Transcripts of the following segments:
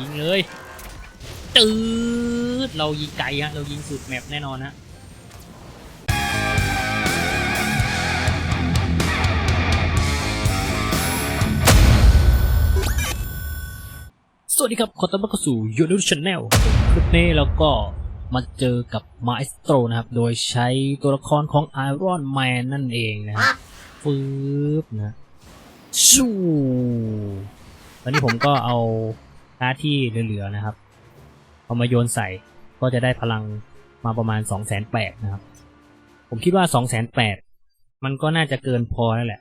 ยิงเลยจืดเรายิงไกลฮะเรายิงสุดแมปแน่นอนฮะสวัสดีครับ ขอต้อนรับเข้าสู่ y o u t u b e Channel คลิปนี้เราก็มาเจอกับมาเอสโตรนะครับ โดยใช้ตัวละครของ Iron Man นั่นเองนะฮะฟืบนะชูตอนนี้ผมก็เอา การ์ดที่เหลือๆนะครับเอามาโยนใส่ก็จะได้พลังมาประมาณ2 8 0 0 0นะครับ ผมคิดว่า2 8 0 0 0มันก็น่าจะเกินพอแล้วแหละ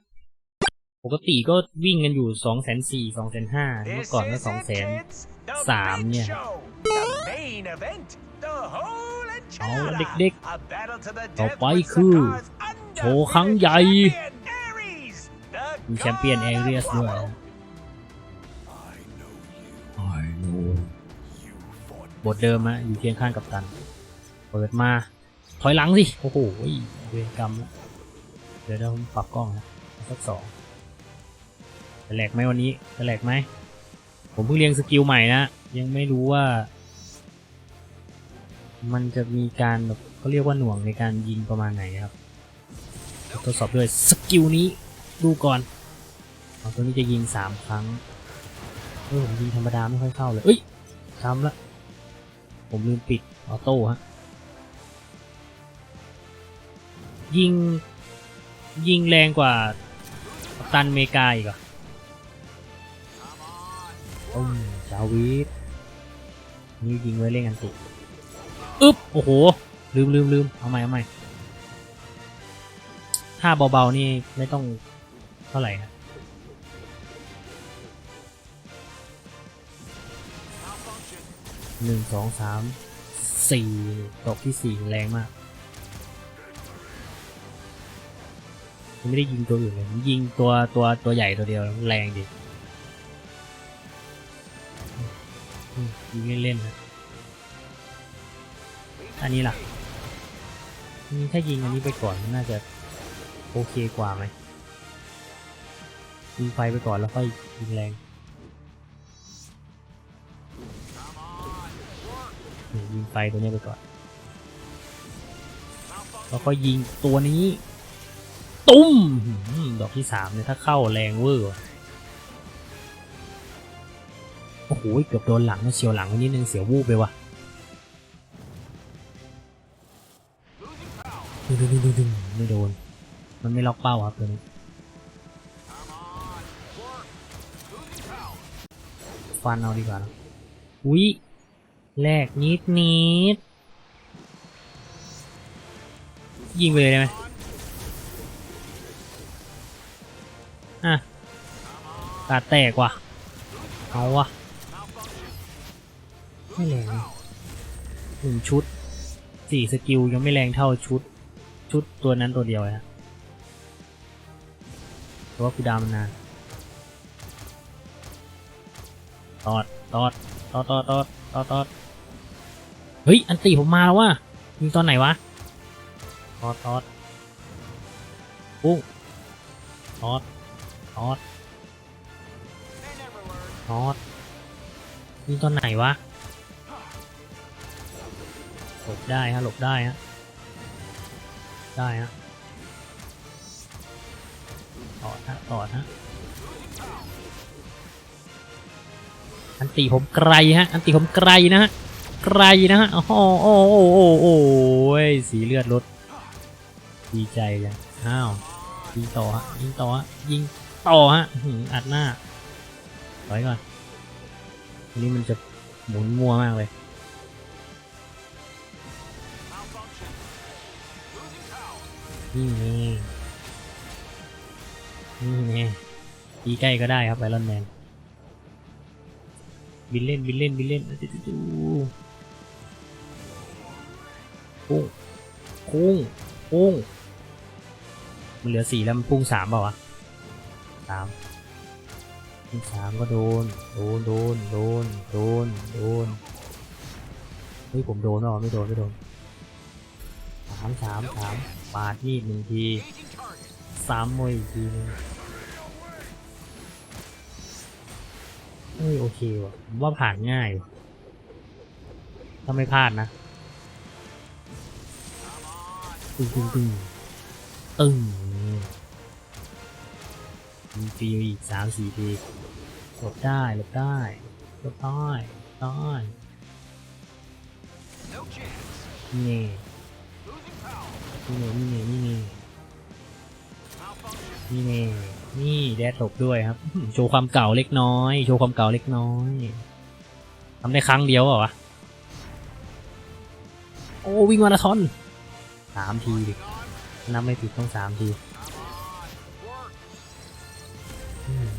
ปกติก็วิ่งกันอยู่2 4 0 0 0 2 5 0 0 0เมื่อก่อนก็2 0 0 0 0สามเนี่ยครับเอาละเด็กๆ ต่อไปคือ โชว์ครั้งใหญ่มีแชมเปี้ยนแอเรียสด้วย บทเดิมอะอยู่เคียงข้างกับตัน เปิดมา ถอยหลังสิ โอ้โหเวรกรรมละเดี๋ยวเราปรับกล้องนะสักสองจะแหลกไหมวันนี้จะแหลกไหม ผมเพิ่งเรียนสกิลใหม่นะ ยังไม่รู้ว่า มันจะมีการแบบเขาเรียกว่าหน่วงในการยิงประมาณไหนครับทดสอบด้วยสกิลนี้ดูก่อนเอาตัวนี้จะยิงสามครั้งเออผมยิงธรรมดาไม่ค่อยเข้าเลยเอ้ยทำละ ผมลืมปิดออโต้ฮะยิง ยิงแรงกว่ากัปตันเมกาอีกอะอืมจาวิสนี่ยิงไว้เล่นกันติอึ๊บ โอ้โห ลืมลืมลืมเอาใหม่เอาใหม่ถ้าเบา ๆ นี่ไม่ต้องเท่าไหร่นะ หนึ่งสองสามสี่ตกที่สี่แรงมากไม่ได้ยิงตัวอื่นเลยยิงตัวตัวตัวใหญ่ตัวเดียวแรงดิยิงเล่นๆนะอันนี้ล่ะอืมถ้ายิงอันนี้ไปก่อนน่าจะโอเคกว่าไหมยิงไฟไปก่อนแล้วค่อยยิงแรง นี่ยิงไฟตัวนี้ไปก่อน แล้วก็ยิงตัวนี้ ตุ้ม ดอกที่สามเนี่ยถ้าเข้าแรงเวอร์โอ้โหเกือบโดนหลังเฉียวหลังไปนิดนึงเสียววูบไปว่ะดึงดึงดึงดึงดึงไม่โดน มันไม่ล็อกเป้าครับตัวนี้ฟันเอาดีกว่านะอุ้ย แลกนิดนิดยิงไปเลยได้ไหมอะตาแตกว่ะ เอาวะไม่แรงหนึ่งชุดสี่สกิลยังไม่แรงเท่าชุด ชุดตัวนั้นตัวเดียวเลยฮะเพราะว่ากูดามันนานตอดตอดตอดตอดตอดตอดตอด เฮ้ย อันตีผมมาแล้วว่ะยิงตอนไหนวะทอดทอดปุ้งทอดทอดทอดยิงตอนไหนวะ หลบได้ฮะ หลบได้ฮะ ได้ฮะตอดฮะตอดฮะอันตีผมไกลฮะ อันตีผมไกลนะฮะ ไกลนะฮะโอ้โหโอ้โหโอ้โหโอ้ยสีเลือดลดดีใจจังอ้าวยิงต่อฮะยิงต่อฮะยิงต่อฮะอัดหน้าถอยก่อนอันนี้มันจะหมุนมัวมากเลยนี่นี่นี่นี่ตีใกล้ก็ได้ครับไอรอนแมนบินเล่นบินเล่นบินเล่นดูดูดู พุ่งพุ่งพุ่งมันเหลือสี่แล้วมันพุ่งสามเปล่าวะสามพุ่งสามก็โดน โดน โดน โดน โดน โดน เฮ้ยผมโดนเปล่าไม่โดน ไม่โดนสามสามสามปาดมีดหนึ่งทีสามมวยอีกทีหนึงเฮ้ยโอเคว่ะว่าผ่านง่ายว่ะถ้าไม่พลาดนะ ตึ้งตึ้งตึ้งตึงมีฟรีอีกสามสี่ทีหลบได้หลบได้หลบได้ได้นี่นี่นี่นี่นี่นี่นี่นี่นี่แดดหลบด้วยครับ โชว์ความเก่าเล็กน้อย โชว์ความเก่าเล็กน้อยทำได้ครั้งเดียวเหรอวะโอ้วิ่งมาราธอน สามทีดินับไม่ผิดต้องสามที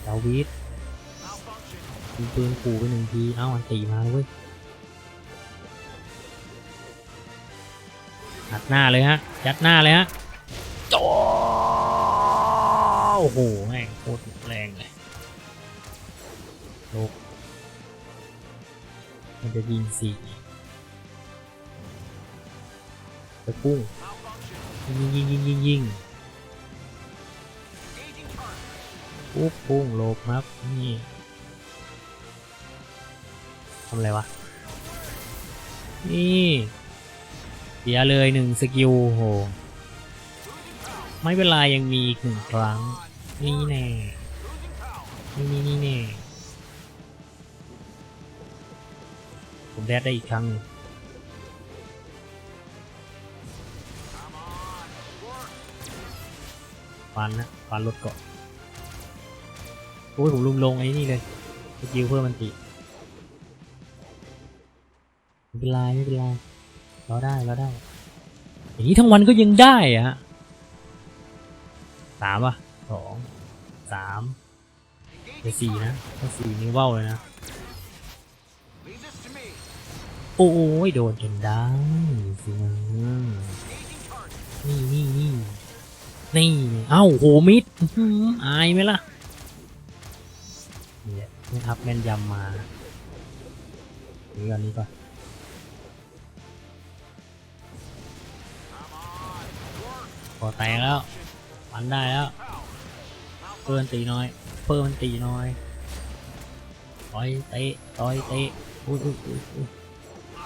ดาวิดยิงปืนขู่ไปหนึ่งที เอ้าอันตีมาเว้ยยัดหน้าเลยฮะ ยัดหน้าเลยฮะจอโอ้โหแม่งโคตรแรงเลยลบมันจะยิงสี่ ไปพุ่งยิงยิงยิงยิงยิงปุ๊บพุ่งหลบครับ นี่ทำอะไรวะ นี่เสียเลยหนึ่งสกิลโห ไม่เป็นไรยังมีอีกหนึ่งครั้ง นี่แน่นี่นี่นี่แน่ผมแดดได้อีกครั้งนึง ฟันนะฟันรถเกาะโอ้ยผมลุมลงไอ้นี่เลยสกิลเพิ่มมันติไม่เป็นไรไม่เป็นไรเราได้เราได้อย่างนี้ทั้งวันก็ยังได้อะฮะสามอะสองสามไปสี่นะถ้าสี่นี่ว่าวเลยนะโอ้ยโดนจนได้สินะ นี่ เอ้าโหมิดอายไหมล่ะนี่ครับแม่นยำมานี่ก่อนนี้ก่อนพอแตกแล้วฟันได้แล้วเพิ่มตีน้อย เพิ่มมันตีน้อยต่อยเตะต่อยเตะอุ้ยอุ้ยอุ้ย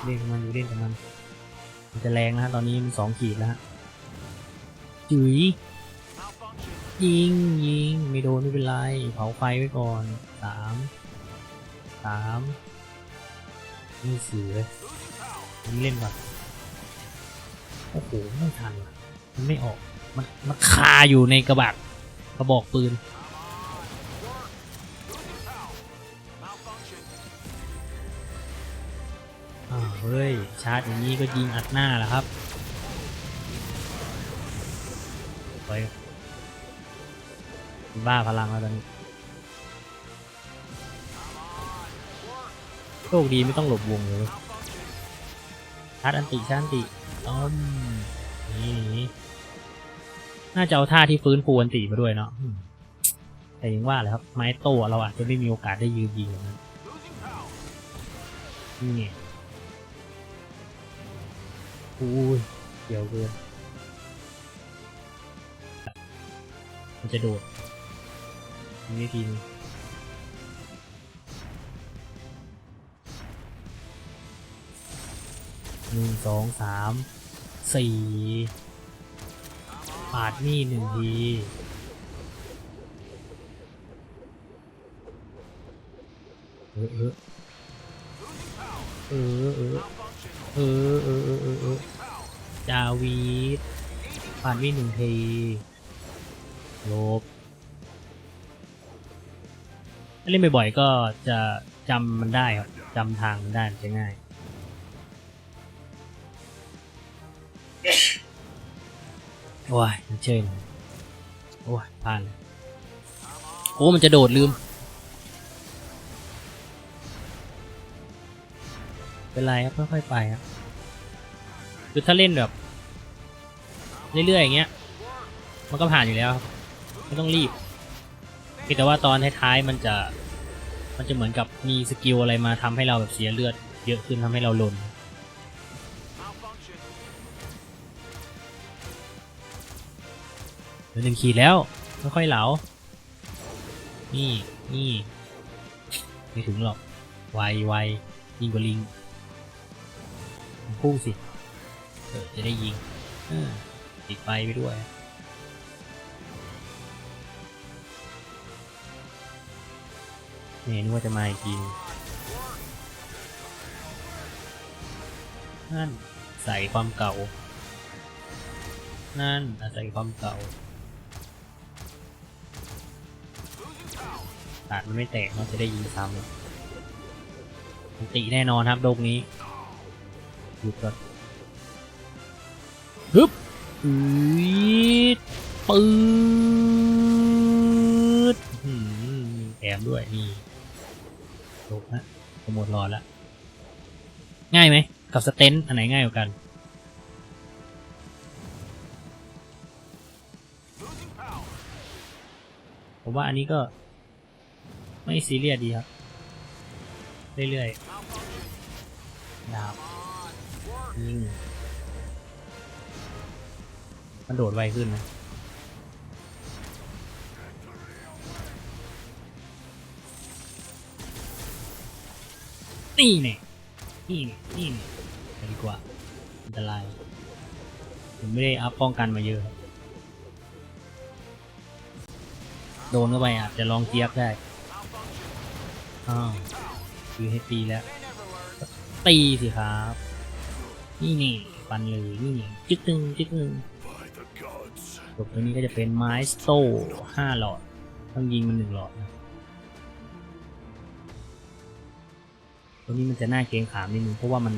เล่นกับมันอยู่เล่นกับมันมันจะแรงนะฮะตอนนี้มันสองขีดแล้วฮะจุ๋ย ยิงยิงไม่โดนไม่เป็นไร เผาไฟไว้ก่อนสามสามนี่สี่เลย Losing power. นี่เล่นก่อนโอ้โหไม่ทันมันไม่ออกมันมันคาอยู่ในกระบอกกระบอกปืนอ่าวเฮ้ยชาร์จอย่างนี้ก็ยิงอัดหน้าแหละครับไป บ้าพลังแล้วตอนนี้โชคดีไม่ต้องหลบวงเลยชาร์จอันติชาร์จอันติต้อมนี่น่าจะเอาท่าที่ฟื้นฟูอันติมาด้วยเนาะแต่ยังว่าเลยครับ ไม้โตเราอาจจะไม่มีโอกาสได้ยืนยิงอย่านั้น Losing power. นี่ไงอุ้ยเกี่ยวเกินมันจะโดด มีวิธีนี้หนึ่งสองสามสี่ปาดนี่หนึ่งทีเออเออ Losing power. เออเออเออเออเออเออจาวีด Engaging ผ่านวิ่หนึ่งทีลบ เล่นบ่อยๆก็จะจำมันได้ครับจำทางมันได้มันจะง่าย โอ้ยมันเชยหน่อยโอ้ยผ่านเลยโอ้มันจะโดดลืม เป็นไรครับค่อยๆไปครับคือถ้าเล่นแบบ เรื่อยๆอย่างเงี้ย มันก็ผ่านอยู่แล้วครับไม่ต้องรีบเพียงแต่ว่าตอนท้ายๆมันจะ มันจะเหมือนกับมีสกิลอะไรมาทำให้เราแบบเสียเลือด เยอะขึ้นทำให้เราลน เหลือหนึ่งขีดแล้วค่อยๆเหลา นี่นี่ไม่ถึงหรอก ไวไวยิงกว่าลิงพุ่งสิเออจะได้ยิงเออติดไฟไปด้วย นี่นึกว่าจะมาอีกทีนั่นใส่ความเก่า นั่นอาศัยความเก่าตาดมันไม่แตกมันจะได้ยิงซ้ำมันติแน่นอนครับโลกนี้หยุดก่อนฮึบอืดปืดอื้อมีแถมด้วยนี่ะจะหมดรอแล้ว ง่ายไหม กับสเตนอันไหนง่ายกว่ากันผมว่าอันนี้ก็ไม่ซีเรียสดีครับ เรื่อย Malfunction. ๆดาบยิงมันโดดไวขึ้นนะ นี่เนี่ยนี่เนี่ยนี่เนี่ยไปดีกว่าอันตรายผมไม่ได้อัพป้องกันมาเยอะครับโดนเข้าไปอาจจะลองเจี๊ยบได้ Malfunction. อ้าวคือให้ตีแล้ว They never learn. ตีสิครับ นี่นี่ฟันเลยนี่จึ๊กตึงจึ๊กตึง By the gods. จบตัวนี้ก็จะเป็นไม้สโตห้าหลอด ต้องยิงมันหนึ่งหลอดนะ ตัวนี้มันจะน่าเกรงขามนิดนึงเพราะว่ามัน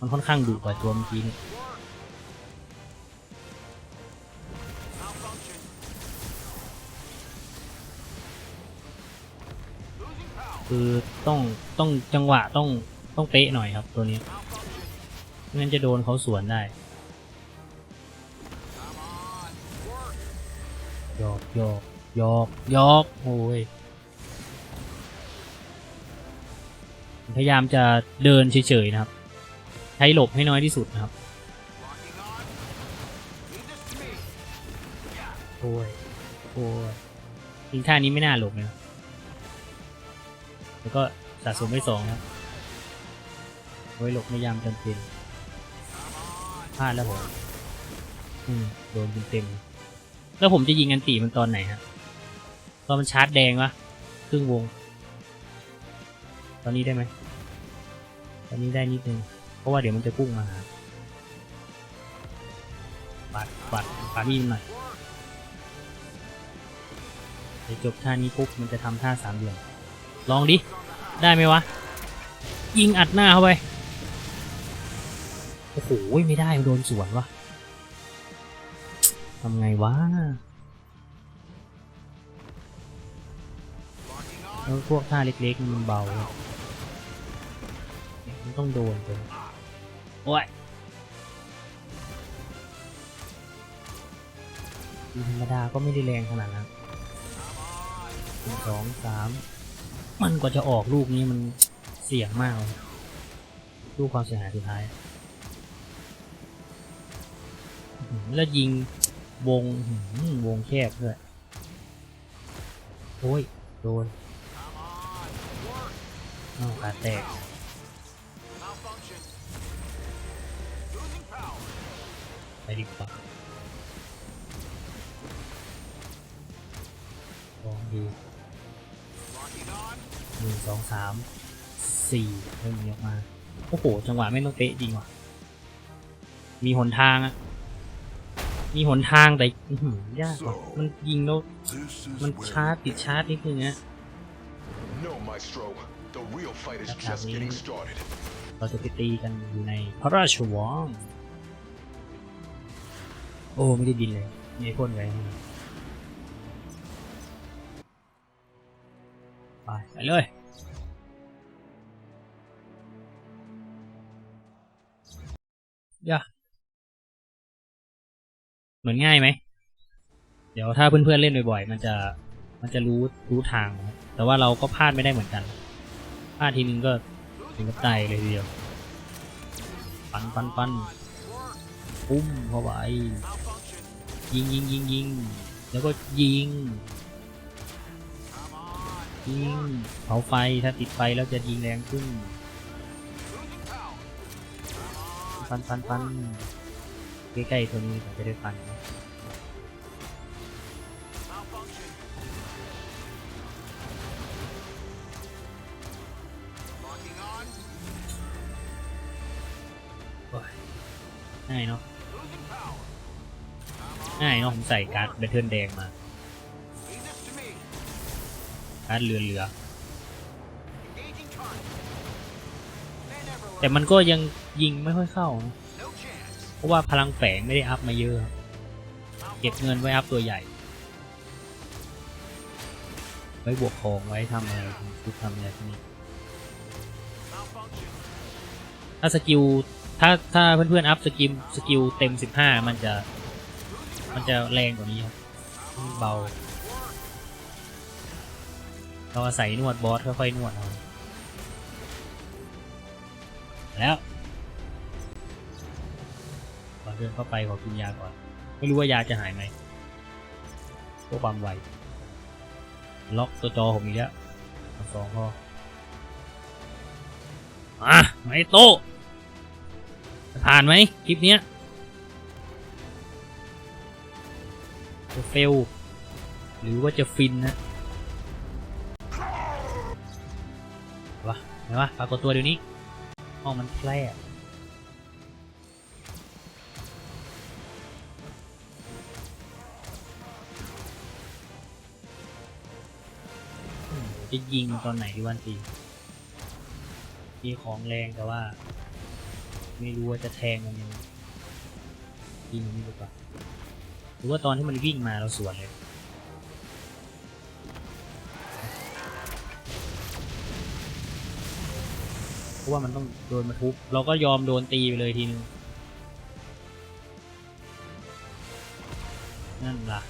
มันค่อนข้างดุกว่าตัวเมื่อกี้นี่คือต้องต้องจังหวะต้องต้องเป๊ะหน่อยครับตัวนี้ไม่งั้นจะโดนเขาสวนได้ยอกยอกยอกยอกโอ้ย พยายามจะเดินเฉยๆนะครับ ใช้หลบให้น้อยที่สุดนะครับโอ้ยโอ้ยยิงท่านี้ไม่น่าหลบเลยนะแล้วก็สะสมไปสองครับเอาไว้หลบไม่ยามจำเป็นพลาดแล้วผมอืมโดนเต็มๆแล้วผมจะยิงอันตีมันตอนไหนฮะตอนมันชาร์จแดงวะครึ่งวง ตอนนี้ได้ไหม ตอนนี้ได้นิดนึง เพราะว่าเดี๋ยวมันจะพุ่งมาหาปัดปัดปัดนี่มันหน่อยเดี๋ยวจบท่านี้ปุ๊บมันจะทำท่าสามเหลี่ยมลองดิ ได้ไหมวะ ยิงอัดหน้าเข้าไป โอ้โห ไม่ได้โดนสวนวะทำไงวะแล้วพวกท่าเล็กๆมันเบา มันต้องโดนไปโอ้ยยิงธรรมดาก็ไม่ได้แรงขนาดนั้นหนึ่งสองสามมันกว่าจะออกลูกนี้มันเสี่ยงมากเลยลูกความเสียหายสุดท้ายอื้อหือแล้วยิงวงอื้อหือวงแคบด้วยโอ้ย โดน Come on. Work. อ้าวขาแตก ดีกว่าลองดู Locking on. หนึ่งสองสามสี่เริ่มมีออกมา โอ้โห จังหวะไม่ต้องเป๊ะจริงว่ะ มีหนทางอะมีหนทางแต่อื้อหือยากว่ะมันยิงแล้ว This is มัน where ชาร์จติดชาร์จนิดนึงนะ No, Maestro. The real fight is That's just happening. getting started. เราจะไปตีกันอยู่ในพระราชวัง โอ้ไม่ได้บินเลยมีไอ้พ่นไว้ไปไปเลยย่าเหมือนง่ายไหม เดี๋ยวถ้าเพื่อนๆเล่นบ่อยๆ มันจะมันจะรู้รู้ทาง แต่ว่าเราก็พลาดไม่ได้เหมือนกัน พลาดทีนึงก็ถึงกับตายเลยทีเดียว ปันปันปันปุ้มเข้าไป ยิงยิงยิงยิงแล้วก็ยิง ยิงเผาไฟถ้าติดไฟแล้วจะยิงแรงขึ้นฟันฟันฟันใกล้ๆตัวนี้ผมจะได้ฟันง่ายเนาะ เนาะผมใส่การ์ดแบตเทิลแดงมาการ์ดเรือเรือแต่มันก็ยังยิงไม่ค่อยเข้านะเพราะว่าพลังแฝงไม่ได้อัพมาเยอะ เก็บเงินไว้อัพตัวใหญ่ ไว้บวกของไว้ทำอะไรทุกทำอะไรพวกนี้ถ้าสกิลถ้าถ้าเพื่อนๆอัพสกิลสกิลเต็ม 15 มันจะ มันจะแรงกว่านี้ครับเบา เราอาศัยนวดบอสค่อยๆนวดเอาแล้วก่อนเดินเข้าไปขอกินยาก่อน ไม่รู้ว่ายาจะหายไหมพวกความไว ล็อกตัวจอผมอีกแล้วสองพออะไม่โตจะผ่านไหมคลิปเนี้ย จะเฟล หรือว่าจะฟินนะวะไหนวะปรากฏตัวเดี๋ยวนี้ห้องมันแคบจะยิงตอนไหนดีวันตีมีของแรงแต่ว่า ไม่รู้ว่าจะแทงมันยังไงยิงมันนี่ดีกว่า หรือว่าตอนที่มันวิ่งมาเราสวนเลยเพราะว่ามันต้องโดนมาทุบเราก็ยอมโดนตีไปเลยทีนึงนั่นล่ะ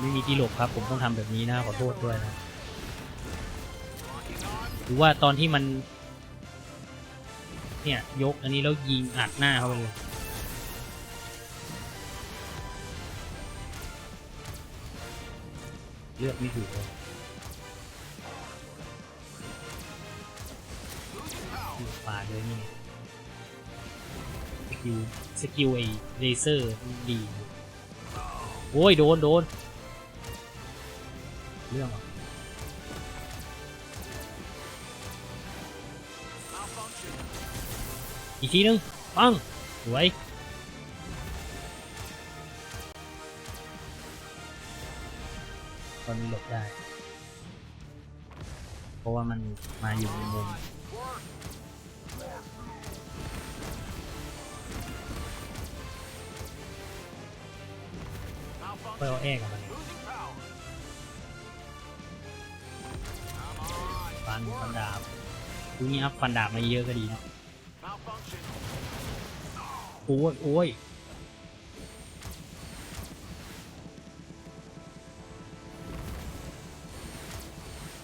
ไม่มีที่หลบครับ ผมต้องทำแบบนี้นะขอโทษด้วยนะหรือว่าตอนที่มัน เนี่ย ยกอันนี้แล้วยิงอัดหน้าเขาไปเลย เลือกไม่ถูกเลยปาเลยนี่สกิลสกิลไอเลเซอร์ดีโอ้ย โดน โดน เรื่องเหรอ Malfunction. อีกทีนึงปังสวย อนนี้หลบได้ เพราะว่ามันมาอยู่ในมุม Work. ค่อย Malfunction. เอาแอ้กับมันฟันฟันดาบดูนี่อัพฟันดาบมาเยอะก็ดีเนาะโอ้ยโอ้ย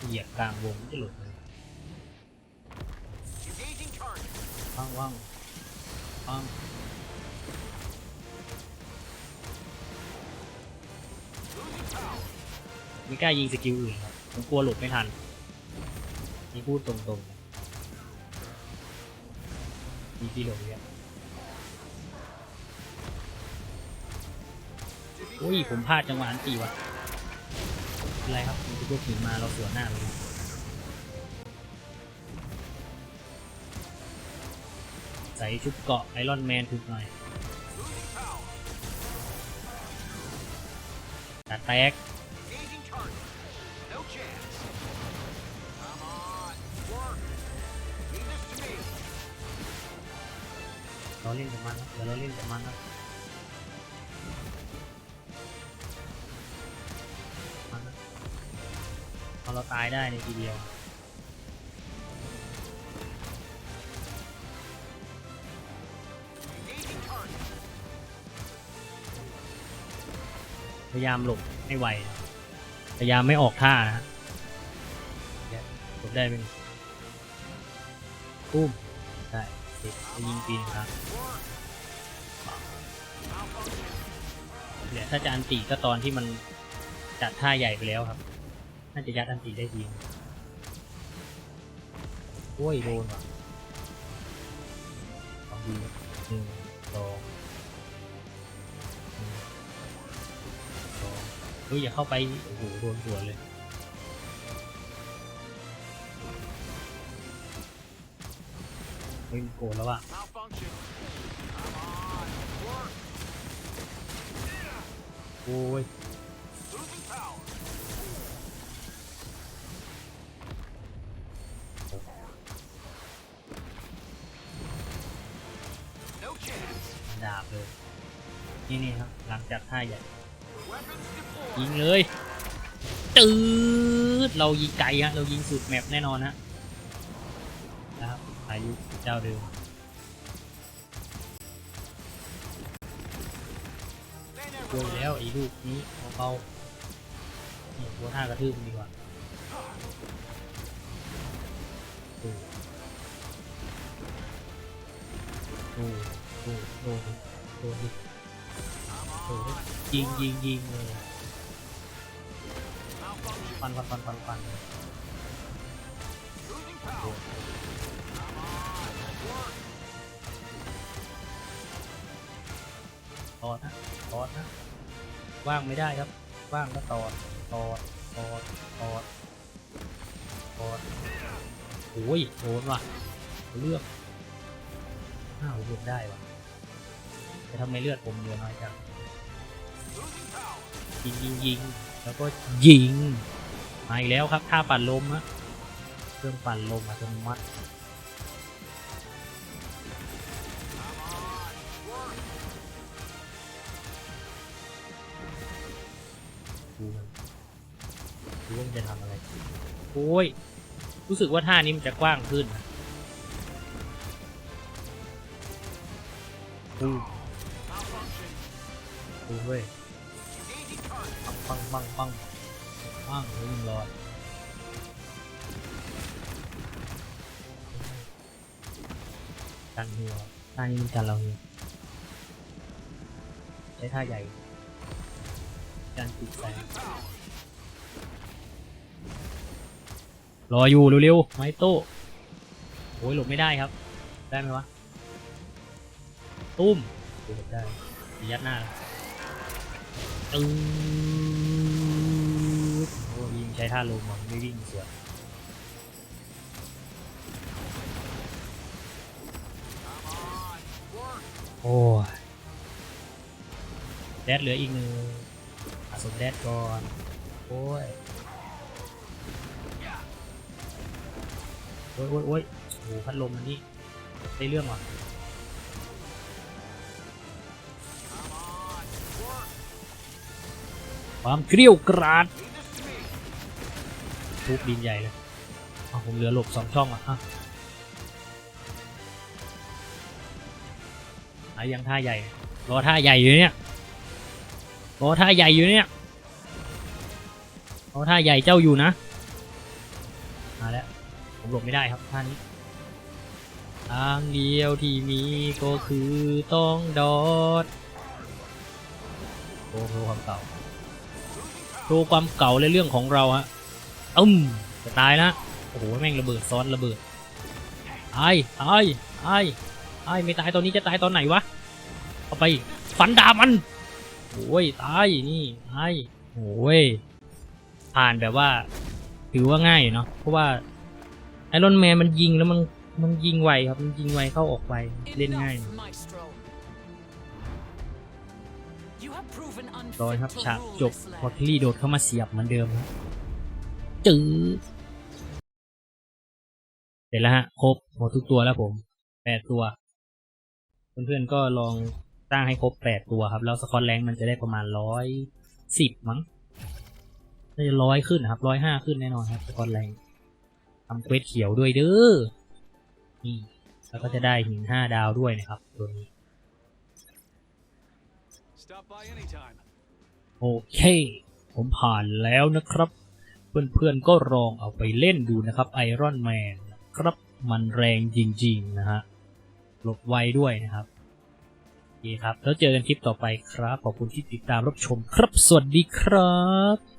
เหยียบกลางวงจะหลุดเลยว่างว่างว่างไม่กล้ายิงสกิลอื่นครับผมกลัวหลบไม่ทัน นี่พูดตรงๆนะมีที่หลบเนี่ยอุ้ย ผมพลาดจังหวะอันตีว่ะ เป็นไรครับมันจะพวกหินมาเราสวนหน้าเลยใส่ชุดเกาะไอรอนแมนถึกหน่อย Losing power. ตาแตก Engaging target. No chance. Come on. Work. Leave this to me. เราเล่นกับมันนะเดี๋ยวเราเล่นกับมันนะ เอาเราตายได้ในทีเดียวพยายามหลบให้ไว พยายามไม่ออกท่านะฮะหลบได้เป็นตุ้มได้ติดไปยิงปีนครับเดี๋ยวถ้าจะอันตีก็ตอนที่มันจัดท่าใหญ่ไปแล้วครับ น่าจะยัดอันตีได้ดีโอ้ยโดนว่ะลองดูหนึ่งสองหนึ่งสองเฮ้ยอย่าเข้าไป โอ้โหโดนสวนเลยเฮ้ยโกรธแล้วว่ะ Malfunction. Come on. Work. โอ้ย นี่นี่ครับหลังจากท่าใหญ่ Weapons ยิ deployed. งเลยจืดเรายิงไกลฮะเรายิงสุดแมปแน่นอนฮะนะครับอายุเจ้าเดิม They กลัว never อยู่ learn. แล้วไอ้ลูกนี้เบาๆนี่กลัวท่ากระทืบมันดีกว่าดูดูดูดูดูดู Come ยิงยิงยิงเลยฟันฟันฟันฟันฟันตอดนะตอดนะว่างไม่ได้ครับ ว่างก็ตอดตอดตอดตอดตอดโอ้ยโดนว่ะเลือกอ้าวเลือกได้ว่ะแต่ทำไมเลือดผมเหลือน้อยจัง ยิงยิงยิงแล้วก็ยิงมาอีกแล้วครับท่าปั่นลมฮะเครื่องปั่นลมอัตโนมัติดูมันดูว่ามันจะทำอะไรโอ้ยรู้สึกว่าท่านี้มันจะกว้างขึ้นนะดูดูเว้ย ปังปังปังปังเฮ้ยมันลอยกันหัวท่านี้มันกันเราเนี่ยใช้ท่าใหญ่ การติดแสงรออยู่เร็วๆไม้โต้โอ้ยหลบไม่ได้ครับ ได้ไหมวะ ตุ้มหลบได้ยัดหน้าตึ้งโอ้ยยิง ช้ท่าลมมันไม่วิ่งสวนโอ้ยแดดเหลืออีกหนึ่งอะสมแดดก่อน โอ้ย โอ้ยโอ้ยโอ้ยโอ้โหพัดลมอันนี้ได้เรื่องว่ะความเกรี้ยวกราด ทุบดินใหญ่เลยเอาผมเหลือหลบสองช่องอะอะหายังท่าใหญ่ รอท่าใหญ่อยู่เนี่ย รอท่าใหญ่อยู่เนี่ย รอท่าใหญ่เจ้าอยู่นะ มาแล้ว ผมหลบไม่ได้ครับท่านี้ทางเดียวที่มีก็คือต้องดอดโอ้โหความเก่าโชว์ความเก่าในเรื่องของเราฮะ อึ้มจะตายนะโอ้โหแม่งระเบิดซ้อนระเบิดตายตายตายตายไม่ตายตอนนี้จะตายตอนไหนวะเอาไปฟันดาบมันโอ้ยตายนี่ตายโอ้ยผ่านแบบว่าถือว่าง่ายอยู่เนาะเพราะว่าไอรอนแมนมันยิงแล้วมันมันยิงไวครับมันยิงไวเข้าออกไวเล่นง่าย Enough, Maestro. You have proven รอย unfit ครับ to ฉาก rule จบ this พอ land. คิลี่โดดเข้ามาเสียบเหมือนเดิมครับ จือเสร็จแล้วฮะ ครบหมดทุกตัวแล้วผมแปดตัว เพื่อนๆก็ลองสร้างให้ครบแปดตัวครับ แล้วสกอตแรงมันจะได้ประมาณร้อยสิบมั้งน่าจะร้อยขึ้นครับร้อยห้าขึ้นแน่นอนครับสกอตแรงทำเควสเขียวด้วยเด้อนี่แล้วก็จะได้หินห้าดาวด้วยนะครับ ตัวนี้โอเค ผมผ่านแล้วนะครับ เพื่อนๆก็ลองเอาไปเล่นดูนะครับไอรอนแมนครับมันแรงจริงๆนะฮะหลบไวด้วยนะครับโอเคครับ แล้วเจอกันคลิปต่อไปครับ ขอบคุณที่ติดตามรับชมครับ สวัสดีครับ